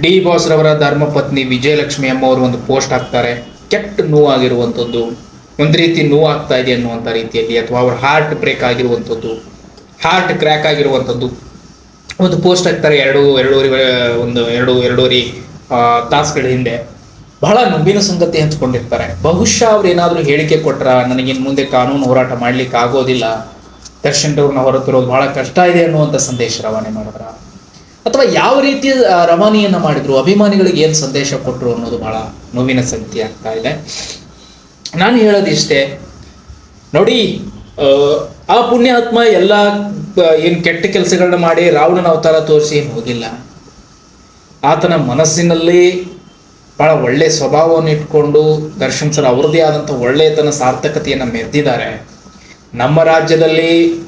D boss ರವರ ಧರ್ಮಪತ್ನಿ ವಿಜಯಲಕ್ಷ್ಮಿ ಅಮ್ಮ ಅವರು ಒಂದು ಪೋಸ್ಟ್ ಹಾಕ್ತಾರೆ. ಕೆಟ್ಟ ನೋವಾಗಿರುವಂಥದ್ದು. ಒಂದು ರೀತಿ ನೋವಾಗ್ತಾ ಇದೆ ಅನ್ನುವಂಥ ರೀತಿಯಲ್ಲಿ ಅಥವಾ ಅವ್ರ ಹಾರ್ಟ್ ಬ್ರೇಕ್ ಆಗಿರುವಂಥದ್ದು. ಹಾರ್ಟ್ ಕ್ರ್ಯಾಕ್ ಆಗಿರುವಂಥದ್ದು. ಒಂದು ಪೋಸ್ಟ್ ಹಾಕ್ತಾರೆ ಎರಡು, ಎರಡೂವರೆ, ಒಂದು, ಎರಡು, ಎರಡೂವರೆ ತಾಸುಗಳ ಹಿಂದೆ. ಬಹಳ ನಂಬಿನ ಸಂಗತಿ ಹಂಚ್ಕೊಂಡಿರ್ತಾರೆ. ಬಹುಶಃ ಅವ್ರು ಏನಾದರೂ ಹೇಳಿಕೆ ಕೊಟ್ರ, ನನಗಿನ್ ಮುಂದೆ ಕಾನೂನು ಹೋರಾಟ ಮಾಡ್ಲಿಕ್ಕೆ ಆಗೋದಿಲ್ಲ. ದರ್ಶನ್ ಅವ್ರನ್ನ ಹೊರತಿರೋದು ಬಹಳ ಕಷ್ಟ ಇದೆ ಅನ್ನುವಂಥ ಸಂದೇಶ ರವಾನೆ ಮಾಡಿದ್ರ. ಅಥವಾ ಯಾವ ರೀತಿಯ ರವಾನೆಯನ್ನು ಮಾಡಿದ್ರು ಅಭಿಮಾನಿಗಳಿಗೆ ಏನು ಸಂದೇಶ ಕೊಟ್ಟರು ಅನ್ನೋದು ಬಹಳ ನೋವಿನ ಸಂಗತಿ ಆಗ್ತಾ ಇದೆ. ನಾನು ಹೇಳೋದಿಷ್ಟೇ ನೋಡಿ ಆ, ಪುಣ್ಯಾತ್ಮ ಎಲ್ಲ ಏನು ಕೆಟ್ಟ ಕೆಲಸಗಳನ್ನ ಮಾಡಿ ರಾವಣನ ಅವತಾರ ತೋರಿಸಿ ಏನು ಹೋಗಿಲ್ಲ. ಆತನ ಮನಸ್ಸಿನಲ್ಲಿ ಬಹಳ ಒಳ್ಳೆ ಸ್ವಭಾವವನ್ನು ಇಟ್ಕೊಂಡು ದರ್ಶನ್ ಸರ್ ಆದಂಥ ಒಳ್ಳೆಯತನ ಸಾರ್ಥಕತೆಯನ್ನು ಮೆರೆದಿದ್ದಾರೆ. ನಮ್ಮ ರಾಜ್ಯದಲ್ಲಿ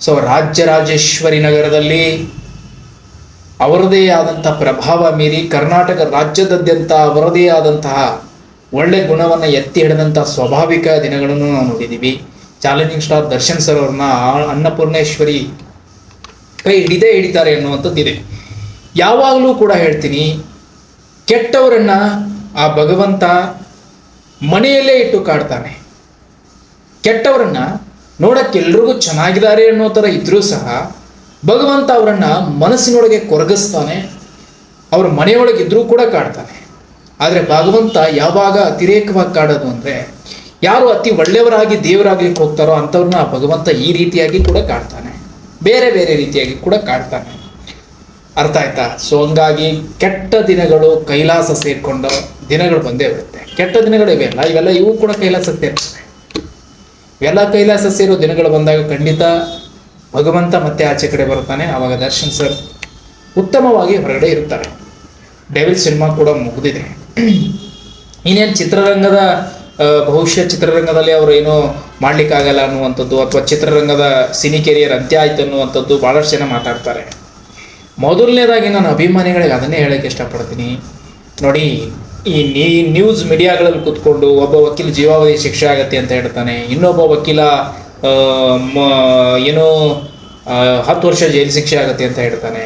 ಸೊ ರಾಜ್ಯ ರಾಜೇಶ್ವರಿ ನಗರದಲ್ಲಿ ಅವರದೇ ಆದಂತಹ ಪ್ರಭಾವ ಮೀರಿ ಕರ್ನಾಟಕ ರಾಜ್ಯದಾದ್ಯಂತ ಅವರದೇ ಆದಂತಹ ಒಳ್ಳೆ ಗುಣವನ್ನು ಎತ್ತಿ ಹಿಡಿದಂಥ ಸ್ವಾಭಾವಿಕ ದಿನಗಳನ್ನು ನಾವು ನೋಡಿದ್ದೀವಿ ಚಾಲೆಂಜಿಂಗ್ ಸ್ಟಾರ್ ದರ್ಶನ್ ಸರ್ ಅವ್ರನ್ನ ಅನ್ನಪೂರ್ಣೇಶ್ವರಿ ಕೈ ಹಿಡಿದೇ ಹಿಡಿತಾರೆ ಅನ್ನುವಂಥದ್ದಿದೆ. ಯಾವಾಗಲೂ ಕೂಡ ಹೇಳ್ತೀನಿ, ಕೆಟ್ಟವರನ್ನ ಆ ಭಗವಂತ ಮನೆಯಲ್ಲೇ ಇಟ್ಟು ಕಾಡ್ತಾನೆ. ಕೆಟ್ಟವರನ್ನ ನೋಡಕ್ಕೆಲ್ರಿಗೂ ಚೆನ್ನಾಗಿದ್ದಾರೆ ಅನ್ನೋ ಥರ ಇದ್ರೂ ಸಹ ಭಗವಂತ ಅವರನ್ನ ಮನಸ್ಸಿನೊಳಗೆ ಕೊರಗಿಸ್ತಾನೆ, ಅವ್ರ ಮನೆಯೊಳಗೆ ಇದ್ರೂ ಕೂಡ ಕಾಡ್ತಾನೆ. ಆದರೆ ಭಗವಂತ ಯಾವಾಗ ಅತಿರೇಕವಾಗಿ ಕಾಡೋದು ಅಂದರೆ, ಯಾರು ಅತಿ ಒಳ್ಳೆಯವರಾಗಿ ದೇವರಾಗ್ಲಿಕ್ಕೆ ಹೋಗ್ತಾರೋ ಅಂಥವ್ರನ್ನ ಭಗವಂತ ಈ ರೀತಿಯಾಗಿ ಕೂಡ ಕಾಡ್ತಾನೆ. ಬೇರೆ ಬೇರೆ ರೀತಿಯಾಗಿ ಕೂಡ ಕಾಡ್ತಾನೆ. ಅರ್ಥ ಆಯ್ತಾ? ಸೊ ಹಂಗಾಗಿ ಕೆಟ್ಟ ದಿನಗಳು ಕೈಲಾಸ ಸೇರ್ಕೊಂಡ ದಿನಗಳು ಬಂದೇ ಬರುತ್ತೆ. ಕೆಟ್ಟ ದಿನಗಳು ಇವೆಲ್ಲ ಇವೆಲ್ಲ ಇವು ಕೂಡ ಕೈಲಾಸಕ್ಕೆ ಸೇರ್ತವೆ. ಇವೆಲ್ಲ ಕೈಲಾಸ ಸೇರೋ ದಿನಗಳು ಬಂದಾಗ ಖಂಡಿತ ಭಗವಂತ ಮತ್ತೆ ಆಚೆ ಕಡೆ ಬರ್ತಾನೆ ಆವಾಗ ದರ್ಶನ್ ಸರ್ ಉತ್ತಮವಾಗಿ ಹೊರಗಡೆ ಇರ್ತಾರೆ ಡೆವಿಲ್ ಸಿನಿಮಾ ಕೂಡ ಮುಗಿದಿದೆ. ಇನ್ನೇನು ಚಿತ್ರರಂಗದ ಭವಿಷ್ಯ ಚಿತ್ರರಂಗದಲ್ಲಿ ಅವರು ಏನೋ ಮಾಡ್ಲಿಕ್ಕಾಗಲ್ಲ ಅನ್ನುವಂಥದ್ದು ಅಥವಾ ಚಿತ್ರರಂಗದ ಸಿನಿ ಕೆರಿಯರ್ ಅಂತ್ಯ ಆಯ್ತು ಅನ್ನುವಂಥದ್ದು ಭಾಳಷ್ಟು ಜನ ಮಾತಾಡ್ತಾರೆ. ಮೊದಲನೇದಾಗಿ ನಾನು ಅಭಿಮಾನಿಗಳಿಗೆ ಅದನ್ನೇ ಹೇಳಕ್ಕೆ ಇಷ್ಟಪಡ್ತೀನಿ. ನೋಡಿ, ಈ ನೀ ನ್ಯೂಸ್ ಮೀಡಿಯಾಗಳಲ್ಲಿ ಕೂತ್ಕೊಂಡು ಒಬ್ಬ ವಕೀಲ ಜೀವಾವಧಿ ಶಿಕ್ಷೆ ಆಗತ್ತೆ ಅಂತ ಹೇಳ್ತಾನೆ, ಇನ್ನೊಬ್ಬ ವಕೀಲ ಏನೋ ಹತ್ತು ವರ್ಷ ಜೈಲು ಶಿಕ್ಷೆ ಆಗುತ್ತೆ ಅಂತ ಹೇಳ್ತಾನೆ.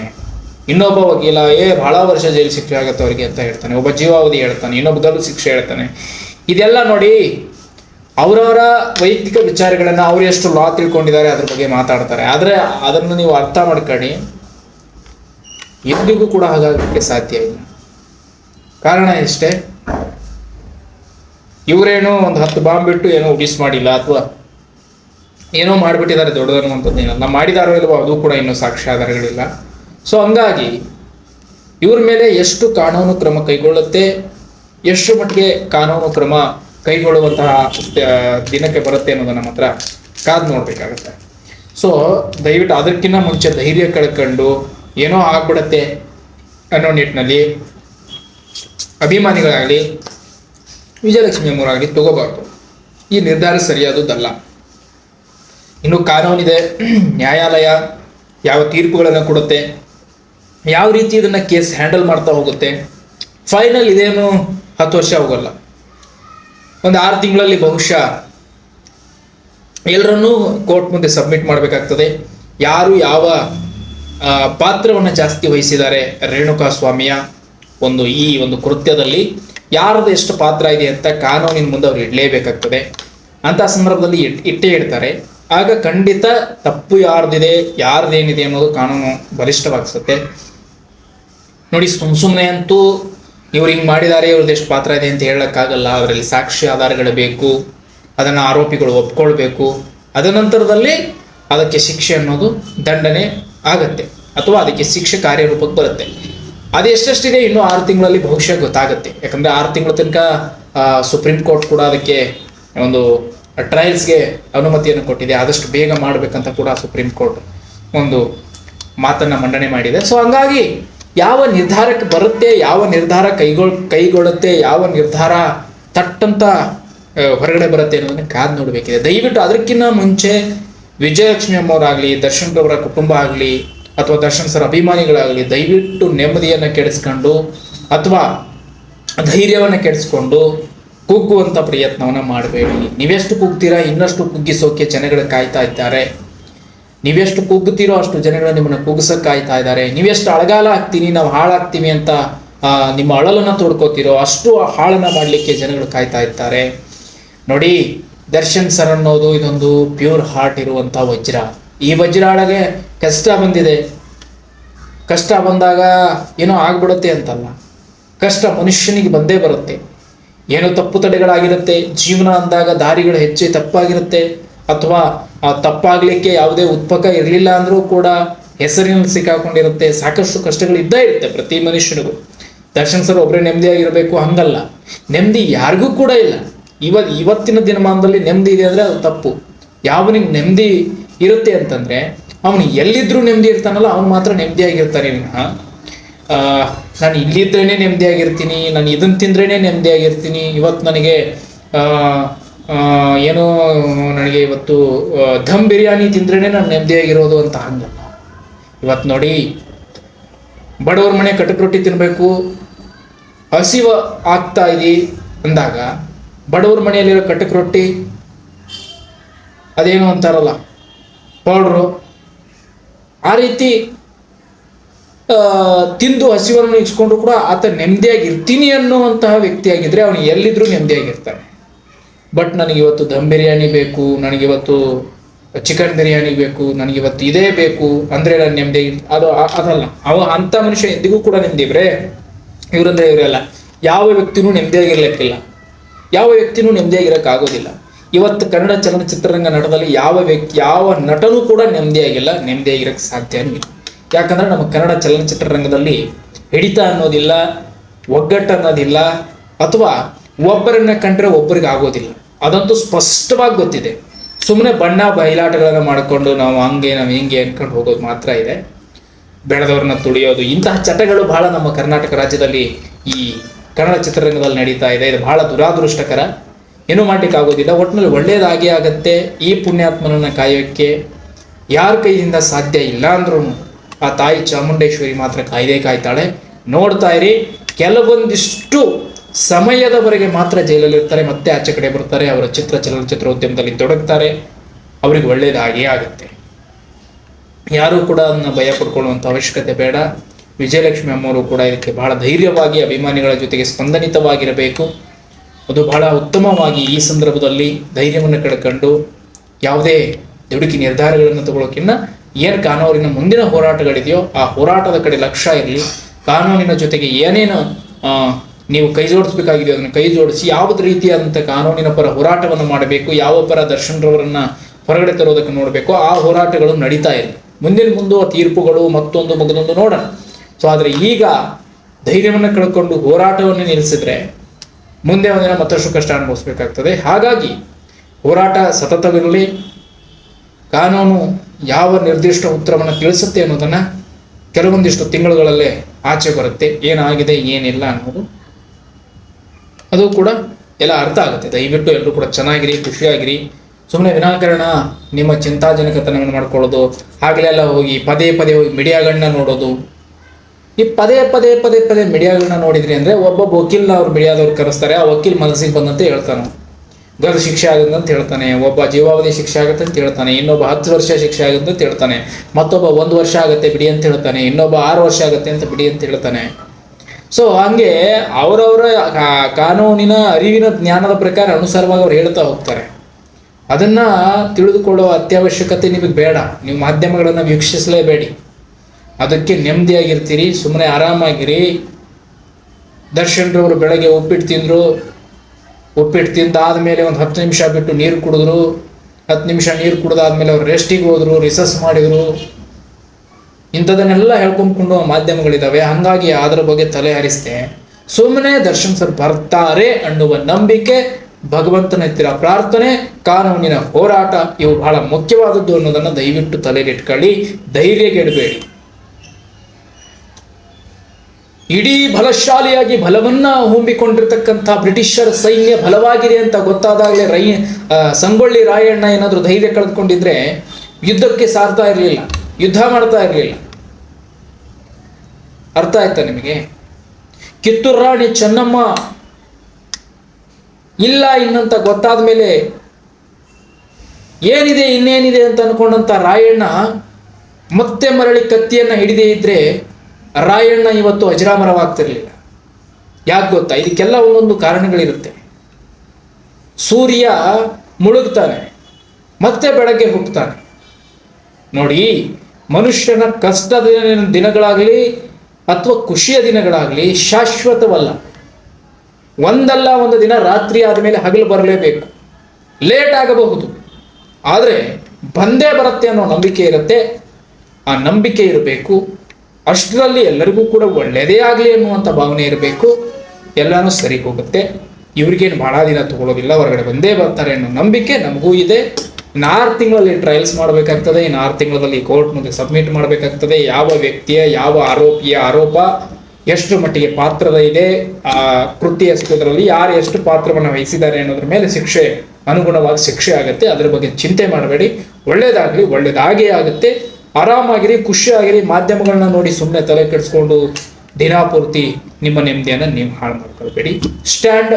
ಇನ್ನೊಬ್ಬ ವಕೀಲ ಏ ಬಹಳ ವರ್ಷ ಜೈಲು ಶಿಕ್ಷೆ ಆಗುತ್ತೆ ಅವರಿಗೆ ಅಂತ ಹೇಳ್ತಾನೆ. ಒಬ್ಬ ಜೀವಾವಧಿ ಹೇಳ್ತಾನೆ, ಇನ್ನೊಬ್ಬ ಗಲ್ಲು ಶಿಕ್ಷೆ ಹೇಳ್ತಾನೆ. ಇದೆಲ್ಲ ನೋಡಿ ಅವರವರ ವೈಯಕ್ತಿಕ ವಿಚಾರಗಳನ್ನು ಅವ್ರು ಎಷ್ಟು ಲಾ ತಿಳ್ಕೊಂಡಿದ್ದಾರೆ ಅದ್ರ ಬಗ್ಗೆ ಮಾತಾಡ್ತಾರೆ. ಆದರೆ ಅದನ್ನು ನೀವು ಅರ್ಥ ಮಾಡ್ಕೊಳ್ಳಿ. ಎಂದಿಗೂ ಕೂಡ ಹಾಗಾಗಲಿಕ್ಕೆ ಸಾಧ್ಯ ಇಲ್ಲ. ಕಾರಣ ಇಷ್ಟೇ. ಇವರೇನೋ ಒಂದು ಹತ್ತು ಬಾಂಬ್ ಬಿಟ್ಟು ಏನೋ ಉಡಿಸ್ ಮಾಡಿಲ್ಲ ಅಥವಾ ಏನೋ ಮಾಡಿಬಿಟ್ಟಿದ್ದಾರೆ ಏನಲ್ಲ ಮಾಡಿದಾರೋ ಇಲ್ವೋ ಅದು ಕೂಡ ಇನ್ನೂ ಸಾಕ್ಷ್ಯಾಧಾರಗಳಿಲ್ಲ ಸೊ ಹಂಗಾಗಿ ಇವ್ರ ಮೇಲೆ ಎಷ್ಟು ಕಾನೂನು ಕ್ರಮ ಕೈಗೊಳ್ಳುತ್ತೆ, ಎಷ್ಟು ಮಟ್ಟಿಗೆ ಕಾನೂನು ಕ್ರಮ ಕೈಗೊಳ್ಳುವಂತಹ ದಿನಕ್ಕೆ ಬರುತ್ತೆ ಅನ್ನೋದು ನಮ್ಮ ಹತ್ರ ಕಾದು ನೋಡ್ಬೇಕಾಗತ್ತೆ. ಸೊ ದಯವಿಟ್ಟು ಅದಕ್ಕಿಂತ ಮುಂಚೆ ಧೈರ್ಯ ಕಳ್ಕೊಂಡು ಏನೋ ಆಗ್ಬಿಡತ್ತೆ ಅನ್ನೋ ನಿಟ್ಟಿನಲ್ಲಿ ಅಭಿಮಾನಿಗಳಾಗಲಿ, ವಿಜಯಲಕ್ಷ್ಮಿ ಅವರಾಗಲಿ ತಗೋಬಾರ್ದು. ಈ ನಿರ್ಧಾರ ಸರಿಯಾದದ್ದಲ್ಲ. ಇನ್ನು ಕಾನೂನಿದೆ. ನ್ಯಾಯಾಲಯ ಯಾವ ತೀರ್ಪುಗಳನ್ನು ಕೊಡುತ್ತೆ? ಯಾವ ರೀತಿ ಇದನ್ನು ಕೇಸ್ ಹ್ಯಾಂಡಲ್ ಮಾಡ್ತಾ ಹೋಗುತ್ತೆ? ಫೈನಲ್ ಇದೇನು ಹತ್ತು ವರ್ಷ ಹೋಗಲ್ಲ. ಒಂದು ಆರು ತಿಂಗಳಲ್ಲಿ ಬಹುಶಃ ಎಲ್ಲರನ್ನೂ ಕೋರ್ಟ್ ಮುಂದೆ ಸಬ್ಮಿಟ್ ಮಾಡಬೇಕಾಗ್ತದೆ. ಯಾರು ಯಾವ ಪಾತ್ರವನ್ನು ಜಾಸ್ತಿ ವಹಿಸಿದ್ದಾರೆ? ರೇಣುಕಾ ಸ್ವಾಮಿಯ ಒಂದು ಈ ಒಂದು ಕೃತ್ಯದಲ್ಲಿ ಯಾರದ್ದು ಎಷ್ಟು ಪಾತ್ರ ಇದೆ ಅಂತ ಕಾನೂನಿನ ಮುಂದೆ ಅವ್ರು ಇಡಲೇಬೇಕಾಗ್ತದೆ. ಅಂತ ಸಂದರ್ಭದಲ್ಲಿ ಇಟ್, ಇಟ್ಟೇ ಇಡ್ತಾರೆ. ಆಗ ಖಂಡಿತ ತಪ್ಪು ಯಾರ್ದಿದೆ, ಯಾರ್ದೇನಿದೆ ಅನ್ನೋದು ಕಾನೂನು ಬಲಿಷ್ಠವಾಗಿಸುತ್ತೆ. ನೋಡಿ, ಸುಮ್ ಸುಮ್ಮನೆ ಅಂತೂ ಇವ್ರು ಹಿಂಗೆ ಮಾಡಿದ್ದಾರೆ ಇವ್ರದ್ದು ಎಷ್ಟು ಪಾತ್ರ ಇದೆ ಅಂತ ಹೇಳೋಕ್ಕಾಗಲ್ಲ. ಅದರಲ್ಲಿ ಸಾಕ್ಷಿ ಆಧಾರಗಳು ಬೇಕು, ಅದನ್ನು ಆರೋಪಿಗಳು ಒಪ್ಕೊಳ್ಬೇಕು. ಅದ ನಂತರದಲ್ಲಿ ಅದಕ್ಕೆ ಶಿಕ್ಷೆ ಅನ್ನೋದು ದಂಡನೆ ಆಗತ್ತೆ, ಅಥವಾ ಅದಕ್ಕೆ ಶಿಕ್ಷೆ ಕಾರ್ಯರೂಪಕ್ಕೆ ಬರುತ್ತೆ. ಅದು ಇನ್ನು ಇನ್ನೂ ಆರು ತಿಂಗಳಲ್ಲಿ ಬಹುಶಃ ಗೊತ್ತಾಗುತ್ತೆ. ಯಾಕಂದ್ರೆ ಆರು ತಿಂಗಳ ತನಕ ಸುಪ್ರೀಂ ಕೋರ್ಟ್ ಕೂಡ ಅದಕ್ಕೆ ಒಂದು ಟ್ರಯಲ್ಸ್ಗೆ ಅನುಮತಿಯನ್ನು ಕೊಟ್ಟಿದೆ. ಆದಷ್ಟು ಬೇಗ ಮಾಡಬೇಕಂತ ಕೂಡ ಸುಪ್ರೀಂ ಕೋರ್ಟ್ ಒಂದು ಮಾತನ್ನ ಮಂಡನೆ ಮಾಡಿದೆ. ಸೊ ಹಂಗಾಗಿ ಯಾವ ನಿರ್ಧಾರಕ್ಕೆ ಬರುತ್ತೆ, ಯಾವ ನಿರ್ಧಾರ ಕೈಗೊಳ್, ಕೈಗೊಳ್ಳುತ್ತೆ, ಯಾವ ನಿರ್ಧಾರ ತಟ್ಟಂತ ಹೊರಗಡೆ ಬರುತ್ತೆ ಅನ್ನೋದನ್ನ ಕಾದು ನೋಡಬೇಕಿದೆ. ದಯವಿಟ್ಟು ಅದಕ್ಕಿಂತ ಮುಂಚೆ ವಿಜಯಲಕ್ಷ್ಮಿ ಅಮ್ಮವರಾಗಲಿ, ದರ್ಶನ್ ಅವರ ಕುಟುಂಬ ಆಗಲಿ, ಅಥವಾ ದರ್ಶನ್ ಸರ್ ಅಭಿಮಾನಿಗಳಾಗಲಿ, ದಯವಿಟ್ಟು ನೆಮ್ಮದಿಯನ್ನು ಕೆಡಿಸ್ಕೊಂಡು ಅಥವಾ ಧೈರ್ಯವನ್ನು ಕೆಡಿಸ್ಕೊಂಡು ಕುಗ್ಗುವಂಥ ಪ್ರಯತ್ನವನ್ನು ಮಾಡಬೇಡಿ. ನೀವೆಷ್ಟು ಕುಗ್ತೀರಾ, ಇನ್ನಷ್ಟು ಕುಗ್ಗಿಸೋಕೆ ಜನಗಳು ಕಾಯ್ತಾ ಇದ್ದಾರೆ. ನೀವೆಷ್ಟು ಕುಗ್ಗುತ್ತೀರೋ ಅಷ್ಟು ಜನಗಳು ನಿಮ್ಮನ್ನ ಕುಗ್ಸಕ್ ಕಾಯ್ತಾ ಇದ್ದಾರೆ. ನೀವೆಷ್ಟು ಅಳಗಾಲ ಹಾಕ್ತೀನಿ ನಾವು ಹಾಳಾಗ್ತೀವಿ ಅಂತ ನಿಮ್ಮ ಅಳಲನ್ನ ತೋಡ್ಕೋತೀರೋ ಅಷ್ಟು ಹಾಳನ್ನು ಮಾಡಲಿಕ್ಕೆ ಜನಗಳು ಕಾಯ್ತಾ ಇರ್ತಾರೆ ನೋಡಿ, ದರ್ಶನ್ ಸರ್ ಅನ್ನೋದು ಇದೊಂದು ಪ್ಯೂರ್ ಹಾರ್ಟ್ ಇರುವಂತ ವಜ್ರ. ಈ ವಜ್ರ ಒಳಗೆ ಕಷ್ಟ ಬಂದಿದೆ. ಕಷ್ಟ ಬಂದಾಗ ಏನೋ ಆಗ್ಬಿಡುತ್ತೆ ಅಂತಲ್ಲ. ಕಷ್ಟ ಮನುಷ್ಯನಿಗೆ ಬಂದೇ ಬರುತ್ತೆ. ಏನೋ ತಪ್ಪು ತಡೆಗಳಾಗಿರುತ್ತೆ? ಜೀವನ ಅಂದಾಗ ದಾರಿಗಳು ಹೆಚ್ಚು ತಪ್ಪಾಗಿರುತ್ತೆ. ಅಥವಾ ಆ ತಪ್ಪಾಗ್ಲಿಕ್ಕೆ ಯಾವುದೇ ಉತ್ಪಕ ಇರಲಿಲ್ಲ ಅಂದ್ರೂ ಕೂಡ ಹೆಸರಿನ ಸಿಕ್ಕಾಕೊಂಡಿರುತ್ತೆ. ಸಾಕಷ್ಟು ಕಷ್ಟಗಳು ಇದ್ದೇ ಇರುತ್ತೆ ಪ್ರತಿ ಮನುಷ್ಯನಿಗೂ. ದರ್ಶನ್ ಸರ್ ಒಬ್ಬರೇ ನೆಮ್ಮದಿಯಾಗಿರಬೇಕು, ಹಂಗಲ್ಲ. ನೆಮ್ಮದಿ ಯಾರಿಗೂ ಕೂಡ ಇಲ್ಲ. ಇವ ಇವತ್ತಿನ ದಿನಮಾನದಲ್ಲಿ ನೆಮ್ಮದಿ ಇದೆ ಅಂದರೆ ಅದು ತಪ್ಪು. ಯಾವನಿಗೆ ನೆಮ್ಮದಿ ಇರುತ್ತೆ ಅಂತಂದ್ರೆ, ಅವನು ಎಲ್ಲಿದ್ರೂ ನೆಮ್ಮದಿ ಇರ್ತಾನಲ್ಲ, ಅವನು ಮಾತ್ರ ನೆಮ್ಮದಿಯಾಗಿರ್ತಾನೆ. ವಿನಃ ನಾನು ಇಲ್ಲಿದ್ರೇನೆ ನೆಮ್ಮದಿಯಾಗಿರ್ತೀನಿ, ನಾನು ಇದನ್ನ ತಿಂದ್ರೇನೆ ನೆಮ್ಮದಿಯಾಗಿರ್ತೀನಿ. ಇವತ್ತು ನನಗೆ ಏನೋ ನನಗೆ ಇವತ್ತು ಧಮ್ ಬಿರಿಯಾನಿ ತಿಂದ್ರೇ ನಾನು ನೆಮ್ಮದಿಯಾಗಿರೋದು ಅಂತ ಹಂಗಲ್ಲ ಇವತ್ತು ನೋಡಿ, ಬಡವ್ರ ಮನೆ ಕಟಕ್ ರೊಟ್ಟಿ ತಿನ್ನಬೇಕು ಹಸಿವ ಆಗ್ತಾ ಇದೆ ಅಂದಾಗ, ಬಡವ್ರ ಮನೆಯಲ್ಲಿರೋ ಕಟಕ್ ರೊಟ್ಟಿ, ಅದೇನು ಅಂತಾರಲ್ಲ ಪೌಡ್ರು ಆ ರೀತಿ ತಿಂದು ಹಸಿವನ್ನು ಇಸ್ಕೊಂಡು ಕೂಡ ಆತ ನೆಮ್ಮದಿಯಾಗಿ ಇರ್ತೀನಿ ಅನ್ನುವಂತಹ ವ್ಯಕ್ತಿಯಾಗಿದ್ರೆ ಅವನು ಎಲ್ಲಿದ್ರೂ ನೆಮ್ಮದಿಯಾಗಿರ್ತಾನೆ. ಬಟ್ ನನಗೆ ಇವತ್ತು ದಮ್ ಬಿರಿಯಾನಿ ಬೇಕು, ನನಗಿವತ್ತು ಚಿಕನ್ ಬಿರಿಯಾನಿ ಬೇಕು ನನಗೆ ಇವತ್ತು ಇದೇ ಬೇಕು, ಅಂದ್ರೆ ನಾನು ನೆಮ್ಮದಿ ಅದು ಅದಲ್ಲ. ಅವ ಅಂತ ಮನುಷ್ಯ ಎಂದಿಗೂ ಕೂಡ ನೆಮ್ಮದಿ ಇವ್ರೆ. ಇವರಂದ್ರೆ ಇವರೆಲ್ಲ ಯಾವ ವ್ಯಕ್ತಿನೂ ನೆಮ್ಮದಿಯಾಗಿರ್ಲಿಕ್ಕಿಲ್ಲ. ಯಾವ ವ್ಯಕ್ತಿನೂ ನೆಮ್ಮದಿಯಾಗಿರಕ್ ಆಗೋದಿಲ್ಲ ಇವತ್ತು ಕನ್ನಡ ಚಲನಚಿತ್ರರಂಗ ನಟದಲ್ಲಿ ಯಾವ ವ್ಯಕ್ತಿ, ಯಾವ ನಟನೂ ಕೂಡ ನೆಮ್ಮದಿಯಾಗಿಲ್ಲ ನೆಮ್ಮದಿಯಾಗಿರಕ್ಕೆ ಸಾಧ್ಯ ಇಲ್ಲ ಯಾಕಂದ್ರೆ ನಮ್ಮ ಕನ್ನಡ ಚಲನಚಿತ್ರ ರಂಗದಲ್ಲಿ ಹಿಡಿತ ಅನ್ನೋದಿಲ್ಲ, ಒಗ್ಗಟ್ಟು ಅನ್ನೋದಿಲ್ಲ, ಅಥವಾ ಒಬ್ಬರನ್ನ ಕಂಡ್ರೆ ಒಬ್ಬರಿಗೆ ಆಗೋದಿಲ್ಲ. ಅದಂತೂ ಸ್ಪಷ್ಟವಾಗಿ ಗೊತ್ತಿದೆ. ಸುಮ್ಮನೆ ಬಣ್ಣ ಬಯಲಾಟಗಳನ್ನ ಮಾಡಿಕೊಂಡು ನಾವು ಹಂಗೆ, ನಾವು ಹಿಂಗೆ ಅನ್ಕೊಂಡು ಹೋಗೋದು ಮಾತ್ರ ಇದೆ. ಬೆಳೆದವ್ರನ್ನ ತುಳಿಯೋದು, ಇಂತಹ ಚಟಗಳು ಬಹಳ ನಮ್ಮ ಕರ್ನಾಟಕ ರಾಜ್ಯದಲ್ಲಿ ಈ ಕನ್ನಡ ಚಿತ್ರರಂಗದಲ್ಲಿ ನಡೀತಾ ಇದೆ. ಇದು ಬಹಳ ದುರಾದೃಷ್ಟಕರ. ಏನೂ ಮಾಡ್ಲಿಕ್ಕೆ ಆಗೋದಿಲ್ಲ. ಒಟ್ಟಿನಲ್ಲಿ ಒಳ್ಳೆಯದಾಗಿ ಆಗತ್ತೆ. ಈ ಪುಣ್ಯಾತ್ಮನನ್ನ ಕಾಯೋಕ್ಕೆ ಯಾರ ಕೈಯಿಂದ ಸಾಧ್ಯ ಇಲ್ಲ ಅಂದ್ರೂ ಆ ತಾಯಿ ಚಾಮುಂಡೇಶ್ವರಿ ಮಾತ್ರ ಕಾಯ್ದೇ ಕಾಯ್ತಾಳೆ. ನೋಡ್ತಾ ಇರಿ, ಕೆಲವೊಂದಿಷ್ಟು ಸಮಯದವರೆಗೆ ಮಾತ್ರ ಜೈಲಲ್ಲಿ ಇರ್ತಾರೆ ಮತ್ತೆ ಆಚೆ ಕಡೆ ಬರ್ತಾರೆ, ಅವರ ಚಿತ್ರ ಚಲನಚಿತ್ರ ಉದ್ಯಮದಲ್ಲಿ ತೊಡಗ್ತಾರೆ, ಅವರಿಗೆ ಒಳ್ಳೆಯದಾಗಿಯೇ ಆಗುತ್ತೆ. ಯಾರೂ ಕೂಡ ಅದನ್ನ ಭಯ ಪಡ್ಕೊಳ್ಳುವಂಥ ಅವಶ್ಯಕತೆ ಬೇಡ. ವಿಜಯಲಕ್ಷ್ಮಿ ಅಮ್ಮವರು ಕೂಡ ಇದಕ್ಕೆ ಬಹಳ ಧೈರ್ಯವಾಗಿ ಅಭಿಮಾನಿಗಳ ಜೊತೆಗೆ ಸ್ಪಂದನಿತವಾಗಿರಬೇಕು. ಅದು ಬಹಳ ಉತ್ತಮವಾಗಿ ಈ ಸಂದರ್ಭದಲ್ಲಿ ಧೈರ್ಯವನ್ನು ಕಳ್ಕೊಂಡು ಯಾವುದೇ ದುಡುಕಿ ನಿರ್ಧಾರಗಳನ್ನು ತಗೊಳ್ಳೋಕ್ಕಿಂತ ಏನು ಕಾನೂನಿನ ಮುಂದಿನ ಹೋರಾಟಗಳಿದೆಯೋ ಆ ಹೋರಾಟದ ಕಡೆ ಲಕ್ಷ್ಯ ಇರಲಿ. ಕಾನೂನಿನ ಜೊತೆಗೆ ಏನೇನು ನೀವು ಕೈ ಜೋಡಿಸ್ಬೇಕಾಗಿದೆಯೋ ಅದನ್ನು ಕೈ ಜೋಡಿಸಿ ಯಾವುದೇ ರೀತಿಯಾದಂಥ ಕಾನೂನಿನ ಪರ ಹೋರಾಟವನ್ನು ಮಾಡಬೇಕು, ಯಾವ ಪರ ದರ್ಶನ್ರವರನ್ನ ಹೊರಗಡೆ ತರೋದಕ್ಕೆ ನೋಡಬೇಕು, ಆ ಹೋರಾಟಗಳು ನಡೀತಾ ಇರಲಿ. ಮುಂದಿನ ಮುಂದೆ ತೀರ್ಪುಗಳು ಮತ್ತೊಂದು ಮಗದೊಂದು ನೋಡೋಣ. ಸೊ ಆದರೆ ಈಗ ಧೈರ್ಯವನ್ನು ಕಳ್ಕೊಂಡು ಹೋರಾಟವನ್ನು ನಿಲ್ಲಿಸಿದ್ರೆ ಮುಂದೆ ಒಂದಿನ ಮತ್ತಷ್ಟು ಕಷ್ಟ ಅನುಭವಿಸಬೇಕಾಗ್ತದೆ. ಹಾಗಾಗಿ ಹೋರಾಟ ಸತತವಿರಲಿ. ಕಾನೂನು ಯಾವ ನಿರ್ದಿಷ್ಟ ಉತ್ತರವನ್ನು ತಿಳಿಸುತ್ತೆ ಅನ್ನೋದನ್ನ ಕೆಲವೊಂದಿಷ್ಟು ತಿಂಗಳುಗಳಲ್ಲೇ ಆಚೆ ಬರುತ್ತೆ. ಏನಾಗಿದೆ, ಏನಿಲ್ಲ ಅನ್ನೋದು. ಅದು ಕೂಡ ಎಲ್ಲ ಅರ್ಥ ಆಗುತ್ತೆ. ದಯವಿಟ್ಟು ಎಲ್ಲರೂ ಕೂಡ ಚೆನ್ನಾಗಿರಿ, ಖುಷಿಯಾಗಿರಿ. ಸುಮ್ಮನೆ ವಿನಾಕಾರಣ ನಿಮ್ಮ ಚಿಂತಾಜನಕತನವನ್ನು ಮಾಡ್ಕೊಳ್ಳೋದು ಹಾಗಲೆಲ್ಲ ಹೋಗಿ ಪದೇ ಪದೇ ಹೋಗಿ ಮೀಡಿಯಾಗಳನ್ನ ನೋಡೋದು. ಈ ಪದೇ ಪದೇ ಪದೇ ಪದೇ ಮೀಡಿಯಾಗಳನ್ನ ನೋಡಿದ್ರಿ ಅಂದ್ರೆ ಒಬ್ಬೊಬ್ಬ ವಕೀಲ್ನ ಅವ್ರು ಮೀಡಿಯಾದವ್ರು ಕರೆಸ್ತಾರೆ, ಆ ವಕೀಲ್ ಮನಸ್ಸಿಗೆ ಬಂದಂತೆ ಹೇಳ್ತಾನೆ. ಗಲ್ಲು ಶಿಕ್ಷೆ ಆಗುತ್ತೆ ಅಂತ ಹೇಳ್ತಾನೆ. ಒಬ್ಬ ಜೀವಾವಧಿ ಶಿಕ್ಷೆ ಆಗುತ್ತೆ ಅಂತ ಹೇಳ್ತಾನೆ. ಇನ್ನೊಬ್ಬ ಹತ್ತು ವರ್ಷ ಶಿಕ್ಷೆ ಆಗುತ್ತೆ ಅಂತ ಹೇಳ್ತಾನೆ. ಮತ್ತೊಬ್ಬ ಒಂದು ವರ್ಷ ಆಗುತ್ತೆ ಬಿಡಿ ಅಂತ ಹೇಳ್ತಾನೆ. ಇನ್ನೊಬ್ಬ ಆರು ವರ್ಷ ಆಗುತ್ತೆ ಅಂತ ಬಿಡಿ ಅಂತ ಹೇಳ್ತಾನೆ. ಸೊ ಹಂಗೆ ಅವರವರ ಕಾನೂನಿನ ಅರಿವಿನ ಜ್ಞಾನದ ಪ್ರಕಾರ ಅನುಸಾರವಾಗಿ ಅವ್ರು ಹೇಳ್ತಾ ಹೋಗ್ತಾರೆ. ಅದನ್ನ ತಿಳಿದುಕೊಳ್ಳುವ ಅತ್ಯವಶ್ಯಕತೆ ನಿಮಗೆ ಬೇಡ. ನೀವು ಮಾಧ್ಯಮಗಳನ್ನು ವೀಕ್ಷಿಸಲೇಬೇಡಿ. ಅದಕ್ಕೆ ನೆಮ್ಮದಿಯಾಗಿರ್ತೀರಿ. ಸುಮ್ಮನೆ ಆರಾಮಾಗಿರಿ. ದರ್ಶನ್ರವರು ಬೆಳಗ್ಗೆ ಉಪ್ಪಿಟ್ಟು ತಿಂದರು. ಉಪ್ಪಿಟ್ಟು ತಿಂದಾದ್ಮೇಲೆ ಒಂದು ಹತ್ತು ನಿಮಿಷ ಬಿಟ್ಟು ನೀರು ಕುಡಿದ್ರು. ಹತ್ತು ನಿಮಿಷ ನೀರು ಕುಡಿದಾದ್ಮೇಲೆ ಅವ್ರು ರೆಸ್ಟಿಗೆ ಹೋದ್ರು ರಿಸರ್ಚ್ ಮಾಡಿದ್ರು. ಇಂಥದನ್ನೆಲ್ಲ ಹೇಳ್ಕೊಂಡ್ಕೊಂಡು ಮಾಧ್ಯಮಗಳಿದ್ದಾವೆ ಹಂಗಾಗಿ ಅದರ ಬಗ್ಗೆ ತಲೆ ಹರಿಸ್ತೆ ಸುಮ್ಮನೆ ದರ್ಶನ್ ಸರ್ ಬರ್ತಾರೆ ಅನ್ನುವ ನಂಬಿಕೆ ಭಗವಂತನ ಹತ್ತಿರ. ಪ್ರಾರ್ಥನೆ, ಕಾನೂನಿನ ಹೋರಾಟ ಇವು ಬಹಳ ಮುಖ್ಯವಾದದ್ದು ಅನ್ನೋದನ್ನ ದಯವಿಟ್ಟು ತಲೆಗೆ ಇಟ್ಕೊಳ್ಳಿ. ಧೈರ್ಯಗೆಡಬೇಡಿ. ಇಡೀ ಬಲಶಾಲಿಯಾಗಿ ಬಲವನ್ನ ಹೊಂಬಿಕೊಂಡಿರ್ತಕ್ಕಂಥ ಬ್ರಿಟಿಷರ ಸೈನ್ಯ ಬಲವಾಗಿದೆ ಅಂತ ಗೊತ್ತಾದಾಗಲೇ ರೈ ಸಂಗೊಳ್ಳಿ ರಾಯಣ್ಣ ಏನಾದರೂ ಧೈರ್ಯ ಕಳೆದುಕೊಂಡಿದ್ರೆ ಯುದ್ಧಕ್ಕೆ ಸಾರ್ತಾ ಇರಲಿಲ್ಲ, ಯುದ್ಧ ಮಾಡ್ತಾ ಇರಲಿಲ್ಲ. ಅರ್ಥ ಆಯ್ತಾ ನಿಮಗೆ? ಕಿತ್ತೂರು ರಾಣಿ ಚೆನ್ನಮ್ಮ ಇಲ್ಲ ಇನ್ನಂತ ಗೊತ್ತಾದ ಮೇಲೆ ಏನಿದೆ ಇನ್ನೇನಿದೆ ಅಂತ ಅನ್ಕೊಂಡಂತ ರಾಯಣ್ಣ ಮತ್ತೆ ಮರಳಿ ಕತ್ತಿಯನ್ನ ಹಿಡಿದೇ ಇದ್ರೆ ರಾಯಣ್ಣ ಇವತ್ತು ಅಜರಾಮರವಾಗ್ತಿರಲಿಲ್ಲ ಯಾಕೆ ಗೊತ್ತಾ? ಇದಕ್ಕೆಲ್ಲ ಒಂದೊಂದು ಕಾರಣಗಳಿರುತ್ತೆ. ಸೂರ್ಯ ಮುಳುಗ್ತಾನೆ, ಮತ್ತೆ ಬೆಳಗ್ಗೆ ಹೋಗ್ತಾನೆ ನೋಡಿ, ಮನುಷ್ಯನ ಕಷ್ಟದ ದಿನಗಳಾಗಲಿ ಅಥವಾ ಖುಷಿಯ ದಿನಗಳಾಗಲಿ ಶಾಶ್ವತವಲ್ಲ. ಒಂದಲ್ಲ ಒಂದು ದಿನ ರಾತ್ರಿ ಆದಮೇಲೆ ಹಗಲು ಬರಲೇಬೇಕು. ಲೇಟ್ ಆಗಬಹುದು. ಆದರೆ ಬಂದೇ ಬರುತ್ತೆ ಅನ್ನೋ ನಂಬಿಕೆ ಇರುತ್ತೆ. ಆ ನಂಬಿಕೆ ಇರಬೇಕು. ಅಷ್ಟರಲ್ಲಿ ಎಲ್ಲರಿಗೂ ಕೂಡ ಒಳ್ಳೆಯದೇ ಆಗಲಿ ಅನ್ನುವಂಥ ಭಾವನೆ ಇರಬೇಕು. ಎಲ್ಲನೂ ಸರಿ ಹೋಗುತ್ತೆ. ಇವ್ರಿಗೇನು ಭಾಳ ದಿನ ತಗೊಳ್ಳೋದಿಲ್ಲ ಹೊರಗಡೆ ಬಂದೇ ಬರ್ತಾರೆ ಅನ್ನೋ ನಂಬಿಕೆ ನಮಗೂ ಇದೆ. ಇನ್ನು ತಿಂಗಳಲ್ಲಿ ಟ್ರಯಲ್ಸ್ ಮಾಡಬೇಕಾಗ್ತದೆ ಇನ್ನು ಆರು ತಿಂಗಳಲ್ಲಿ ಕೋರ್ಟ್ ಮುಂದೆ ಸಬ್ಮಿಟ್ ಮಾಡಬೇಕಾಗ್ತದೆ. ಯಾವ ವ್ಯಕ್ತಿಯ, ಯಾವ ಆರೋಪಿಯ ಆರೋಪ, ಎಷ್ಟು ಮಟ್ಟಿಗೆ ಪಾತ್ರದ ಇದೆ, ಆ ಕೃತಿ ಎಸಗುವುದರಲ್ಲಿ ಯಾರು ಎಷ್ಟು ಪಾತ್ರವನ್ನು ವಹಿಸಿದ್ದಾರೆ ಅನ್ನೋದ್ರ ಮೇಲೆ ಶಿಕ್ಷೆ, ಅನುಗುಣವಾಗಿ ಶಿಕ್ಷೆ ಆಗುತ್ತೆ. ಅದರ ಬಗ್ಗೆ ಚಿಂತೆ ಮಾಡಬೇಡಿ. ಒಳ್ಳೇದಾಗಲಿ ಒಳ್ಳೇದಾಗೇ ಆಗುತ್ತೆ. ಆರಾಮಾಗಿರಿ, ಖುಷಿಯಾಗಿರಿ, ಮಾಧ್ಯಮಗಳನ್ನ ನೋಡಿ ಸುಮ್ಮನೆ ತಲೆ ಕೆಡಿಸ್ಕೊಂಡು ದಿನಾಪೂರ್ತಿ ನಿಮ್ಮ ನೆಮ್ಮದಿಯನ್ನು ನೀವು ಹಾಳು ಮಾಡ್ಕೊಳ್ಬೇಡಿ. ಸ್ಟ್ಯಾಂಡ್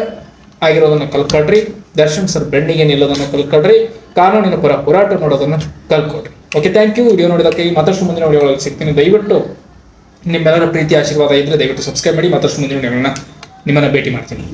ಆಗಿರೋದನ್ನ ಕಲ್ಕೊಳ್ರಿ. ದರ್ಶನ್ ಸರ್ ಬೆಣ್ಣಿಗೆ ನಿಲ್ಲೋದನ್ನ ಕಲ್ಕೊಳ್ರಿ. ಕಾನೂನಿನ ಪರ ಹೋರಾಟ ಮಾಡೋದನ್ನ ಕಲ್ಕೊಳ್ರಿ. ಓಕೆ ಥ್ಯಾಂಕ್ ಯು ವಿಡಿಯೋ ನೋಡಿದಕ್ಕೆ ಮತ್ತಷ್ಟು ಮುಂದಿನ ವಿಡಿಯೋಗಳಲ್ಲಿ ಸಿಗ್ತೀನಿ. ದಯವಿಟ್ಟು ನಿಮ್ಮೆಲ್ಲರ ಪ್ರೀತಿ, ಆಶೀರ್ವಾದ ಇದ್ರೆ ದಯವಿಟ್ಟು ಸಬ್ಸ್ಕ್ರೈಬ್ ಮಾಡಿ. ಮತ್ತಷ್ಟು ಮುಂದಿನ ವಿಡಿಯೋಗಳನ್ನ ನಿಮ್ಮನ್ನ ಭೇಟಿ ಮಾಡ್ತೀನಿ.